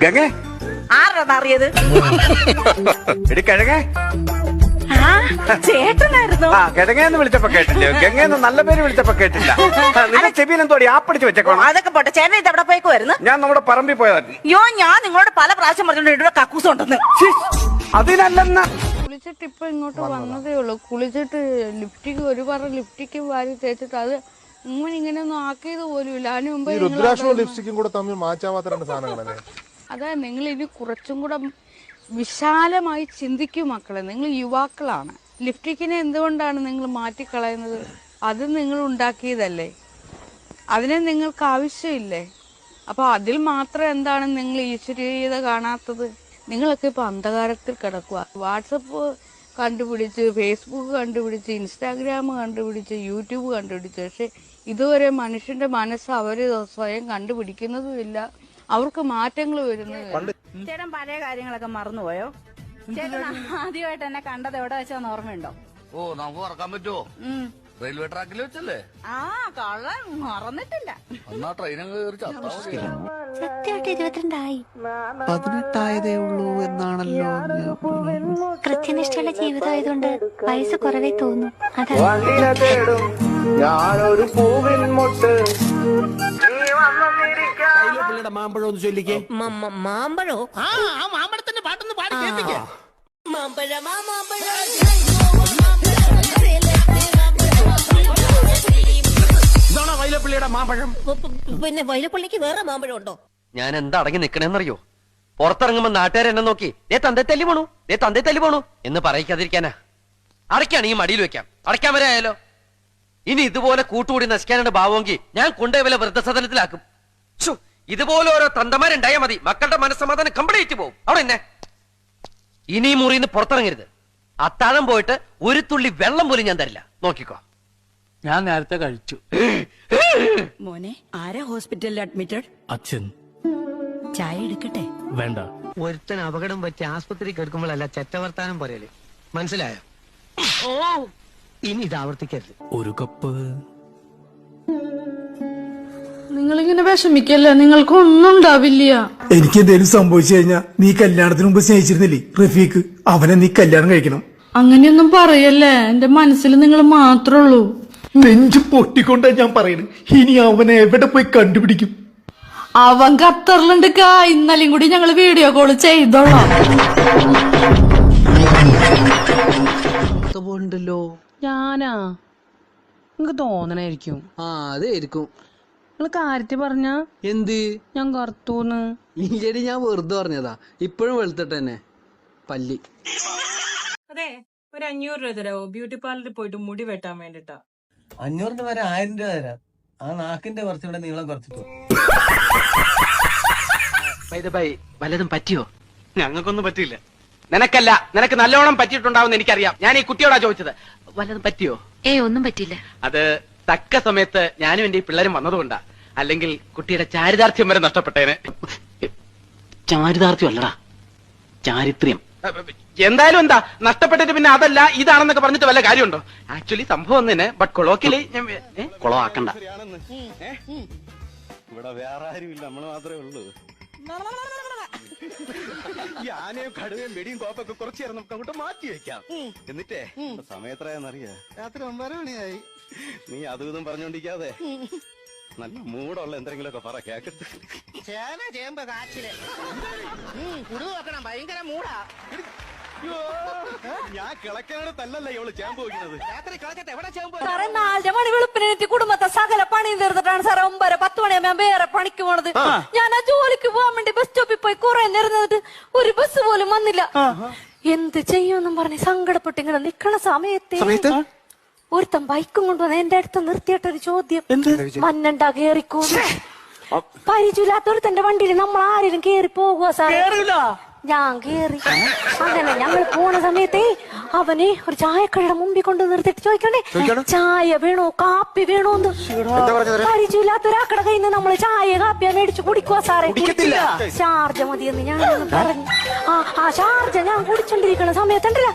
ഗംഗേ? ആരാണ് അറിയത് എടി കിഴങ്ങേ? ആ ചേട്ടനായിരുന്നു. ആ കിഴങ്ങേന്ന് വിളിച്ചപ്പോ കേട്ടില്ലേ ഗംഗേന്ന് നല്ല പേര് വിളിച്ചപ്പോ കേട്ടില്ല ആ, നിന്റെ ചെവിയിൽ എന്തോടി ആപ്പടിച്ച് വെച്ചേക്കോണം അതൊക്കെ പോട്ടെ. ചേട്ടൻ ഇത് എവിടെ പോയിക്കുമായിരുന്നു ഞാൻ നമ്മുടെ പറമ്പിൽ പോയതായിരുന്നു അയ്യോ ഞാൻ നിങ്ങളോട് പല പ്രാവശ്യം പറഞ്ഞിട്ടുണ്ട് ഇവിടെ കക്കൂസ് ഉണ്ടെന്ന്. ഛീ, അതിനല്ലെന്ന്. കുളിച്ചിട്ട് ഇപ്പൊ ഇങ്ങോട്ട് വന്നതേ ഉള്ളൂ. കുളിച്ചിട്ട് ലിപ്റ്റിക്ക് ഒരു പറ ലിപ്റ്റിക്ക് വാരി തേച്ചിട്ട് അത് ഉമ്മൻ ഇങ്ങനെ ഒന്നും ആക്കിയത് പോലും ഇല്ല അതിന് മുമ്പ് ഈ രുദ്രാക്ഷവും ലിപ്സ്റ്റിക്കും കൂടെ തമ്മിൽ മാറ്റാവാത്ത രണ്ട് സാധനങ്ങളല്ലേ? അതാ നിങ്ങൾ ഇനി കുറച്ചും കൂടെ വിശാലമായി ചിന്തിക്കും മക്കളെ. നിങ്ങൾ യുവാക്കളാണ്. ലിപ്റ്റിക്കിനെ എന്തുകൊണ്ടാണ് നിങ്ങൾ മാറ്റിക്കളയുന്നത്? അത് നിങ്ങൾ ഉണ്ടാക്കിയതല്ലേ? അതിനെ നിങ്ങൾക്ക് ആവശ്യമില്ലേ? അപ്പോൾ അതിൽ മാത്രം എന്താണ് നിങ്ങൾ ഈശ്വരീയത കാണാത്തത്? നിങ്ങളൊക്കെ ഇപ്പൊ അന്ധകാരത്തിൽ കിടക്കുക. വാട്സപ്പ് കണ്ടുപിടിച്ച് ഫേസ്ബുക്ക് കണ്ടുപിടിച്ച് ഇൻസ്റ്റാഗ്രാം കണ്ടുപിടിച്ച് യൂട്യൂബ് കണ്ടുപിടിച്ച്. പക്ഷെ ഇതുവരെ മനുഷ്യന്റെ മനസ്സ് അവർ സ്വയം കണ്ടുപിടിക്കുന്നതുമില്ല. അവർക്ക് മാറ്റങ്ങൾ വരുന്നത് ചേട്ടൻ പഴയ കാര്യങ്ങളൊക്കെ മറന്നുപോയോ? ചേട്ടൻ ആദ്യമായിട്ട് എന്നെ കണ്ടത് എവിടെ വെച്ചാന്ന് ഓർമ്മയുണ്ടോ? ഓ നമുക്ക് മറക്കാൻ പറ്റുമോ റെയിൽവേ ട്രാക്കിൽ വെച്ചല്ലേ? ആ കള്ളൻ മറന്നിട്ടില്ല. എന്നാ മതി. സത്യമായിട്ട് ഇരുപത്തിരണ്ടായി. പതിനെട്ടായതേ ഉള്ളൂ എന്നാണല്ലോ കൃത്യനിഷ്ഠയുള്ള ജീവിതമായതുകൊണ്ട് വയസ്സ് കുറവേ തോന്നും. അതാ ഞാനൊരു പൂവിൻ മുട്ട് മാമ്പഴം ഒന്ന് ചൊല്ലിക്കേ. മാമ്പഴോ? ആ ആ മാമ്പഴത്തിന്റെ പാട്ടൊന്ന് പാടി കേൾപ്പിക്കേ. മാമ്പഴ മാമ്പഴ. ഇതാണോ വൈലപ്പിള്ളിയുടെ മാമ്പഴം? പിന്നെ വൈലപ്പള്ളിക്ക് വേറെ മാമ്പഴം ഉണ്ടോ? ഞാൻ എന്താ അടങ്ങി നിക്കണേന്നറിയോ? പുറത്തിറങ്ങുമ്പോ നാട്ടുകാരെ എന്നെ നോക്കി ഏ തന്തേ തല്ലി പോണു ഏ തന്തേ തല്ലി പോണു എന്ന് പറയിക്കാതിരിക്കാനാ. അടയ്ക്കാണെങ്കിൽ മടിയിൽ വെക്കാം. അടയ്ക്കാൻ വരെ ആയാലോ? ഇനി ഇതുപോലെ കൂട്ടുകൂടി നശിക്കാനുണ്ട് ഭാവമെങ്കിൽ ഞാൻ കൊണ്ടുപോയി വല്ല വൃദ്ധസദനത്തിലാക്കും. ഇതുപോലെ ഓരോ തന്തമാരുണ്ടായാൽ മതി. മക്കളുടെ മനസ്സമാധാനം കംപ്ലീറ്റ് പോകും അവിടെ എന്നെ ഇനി മുറിന്ന് പുറത്തിറങ്ങരുത്. അത്താഴം പോയിട്ട് ഒരു തുള്ളി വെള്ളം പോലും ഞാൻ തരില്ല. നോക്കിക്കോ. ഞാൻ നേരത്തെ കഴിച്ചു. മോനെ ആരാ ഹോസ്പിറ്റലിൽ അഡ്മിറ്റഡ്? അച്ഛൻ. ചായ എടുക്കട്ടെ? വേണ്ട. ഒരുത്തൻ അപകടം പറ്റി ആസ്പത്രി കിടക്കുമ്പോഴല്ല ചെറ്റവർത്താനം പറയൽ. മനസ്സിലായോ? ഓ! ഇനി ഇത് ആവർത്തിക്കരുത്. ഒരു കപ്പ് നിങ്ങളിങ്ങനെ വിഷമിക്കല്ലേ? നിങ്ങൾക്കൊന്നും ഉണ്ടാവില്ല. എനിക്ക് എന്തെങ്കിലും സംഭവിച്ചു കഴിഞ്ഞാ നീ കല്യാണത്തിന് മുമ്പ് സ്നേഹിച്ചിരുന്നില്ലേ റഫീഖ്? അവനെ നീ കല്യാണം കഴിക്കണം. അങ്ങനെയൊന്നും പറയല്ലേ? എന്റെ മനസ്സിൽ നിങ്ങൾ മാത്രമേ ഉള്ളൂ നെഞ്ചു പൊട്ടിക്കൊണ്ടാ ഞാൻ പറയുന്നത് ഇനി അവനെ എവിടെ പോയി കണ്ടുപിടിക്കും? അവൻ ഖത്തറിലുണ്ട്. കാ ഇന്നലെയും കൂടി ഞങ്ങൾ വീഡിയോ കോൾ ചെയ്തോളാം. പോണ്ടല്ലോ ഞാനാ? നിങ്ങക്ക് തോന്നണായിരിക്കും. ആ അതായിരിക്കും നിങ്ങൾ കാര്യത്തിൽ പറഞ്ഞ? എന്ത്? ഞാൻ കറുത്തൂന്ന്. ഇല്ലടി ഞാൻ വെറുതെ പറഞ്ഞതാ. ഇപ്പോഴും വെളുത്തിട്ട് തന്നെ. പല്ലി. അതെ ഒരു അഞ്ഞൂറ് രൂപ തരാവോ? ബ്യൂട്ടി പാർലറിൽ പോയിട്ട് മുടി വെട്ടാൻ വേണ്ടിട്ടാ. അഞ്ഞൂറിന് വരെ ആയിരം രൂപ തരാം. ആ നാക്കിന്റെ കുറച്ചുകൂടെ നീളം കുറച്ചിട്ടു. വല്ലതും പറ്റിയോ? ഞങ്ങൾക്കൊന്നും പറ്റിയില്ല. നിനക്കല്ല നിനക്ക് നല്ലോണം പറ്റിയിട്ടുണ്ടാവും എനിക്കറിയാം. ഞാൻ ഈ കുട്ടിയോടാ ചോദിച്ചത്. വല്ലതും പറ്റിയോ? ഏ ഒന്നും പറ്റിയില്ല. അത് തക്ക സമയത്ത് ഞാനും എന്റെ ഈ പിള്ളേരും വന്നതുകൊണ്ടാ. അല്ലെങ്കിൽ കുട്ടിയുടെ ചാരിതാർത്ഥ്യം വരെ നഷ്ടപ്പെട്ടേനെ. ചാരിതാർത്ഥ്യം അല്ലടാ. ചാരിത്ര്യം. എന്തായാലും എന്താ? നഷ്ടപ്പെട്ടിട്ട് പിന്നെ അതല്ല ഇതാണെന്നൊക്കെ പറഞ്ഞിട്ട് വല്ല കാര്യമുണ്ടോ? ആക്ച്വലി സംഭവം തന്നെ ബട്ട് കൊളോക്കിൽ ഞാൻ ഏ, കൊളമാക്കണ്ട ഇവിടെ വേറെ ആരുമില്ല നമ്മൾ മാത്രമേ ഉള്ളൂ. ഈ ആനയും കടുവയും വെടിയും കോപ്പൊക്കെ കുറച്ചു നേരം നമുക്ക് അങ്ങോട്ട് മാറ്റി വെക്കാം. എന്നിട്ടേ ഇപ്പൊ സമയം എത്രയാന്നറിയാ രാത്രി ഒമ്പര മണിയായി. നീ അതും ഇതും പറഞ്ഞോണ്ടിരിക്കാതെ. നല്ല മൂടുള്ള എന്തെങ്കിലും ഒക്കെ പറ കേക്കട്ടെ ചേന ചേമ്പ് കാച്ചിൽ. കുടു നോക്കണം ഭയങ്കര മൂടാ ഞാൻ കിളക്കാനോടത്തല്ലല്ല ഇവൾ ചേമ്പ് വയ്ക്കുന്നത്? രാത്രി കളക്കട്ടെ എവിടെ ചേമ്പ് സാറേ നാലര മണി വെളുപ്പിനെത്തി കുടുംബത്തെ സകല പണി തീർത്തിട്ടാണ് സാറേ ഒമ്പര പത്ത് മണിയാകുമ്പോ വേറെ പണിക്ക് പോണത്. ഞാൻ ആ ജോലിക്ക് പോകാൻ വേണ്ടി ബസ് സ്റ്റോപ്പിൽ പോയി കുറെ നേരം ഒരു ബസ് പോലും വന്നില്ല. എന്ത് ചെയ്യുമെന്നും പറഞ്ഞ് സങ്കടപ്പെട്ട് ഇങ്ങനെ നിക്കണ സമയത്ത്? ഒരുത്തൻ ബൈക്കും കൊണ്ടുവന്ന് എന്റെ അടുത്ത് നിർത്തിയിട്ടൊരു ചോദ്യം. മണ്ണണ്ട കേറിക്കൂ? പരിചയമില്ലാത്തവർ പരിചയമില്ലാത്തൊരുത്തന്റെ വണ്ടിയിൽ നമ്മൾ ആരെയും കേറി പോകുക സാറേ? ഞാൻ കേറി. അങ്ങനെ ഞങ്ങൾ പോണ സമയത്തെ അവനെ ഒരു ചായക്കടയുടെ മുമ്പിൽ കൊണ്ട് നിർത്തിട്ട് ചോദിക്കണ്ടേ ചായ വേണോ കാപ്പി വേണോന്ന് പരിചയമില്ലാത്ത ഒരാക്കട കയ്യിൽ നിന്ന് നമ്മൾ ചായ കാപ്പിയാ മേടിച്ചു കുടിക്കുക സാറേ. ചാർജ് മതിയെന്ന് ഞാൻ പറഞ്ഞു. ആ ആ ഷാർജ ഞാൻ കുടിച്ചോണ്ടിരിക്കണ സമയത്തുണ്ടല്ലോ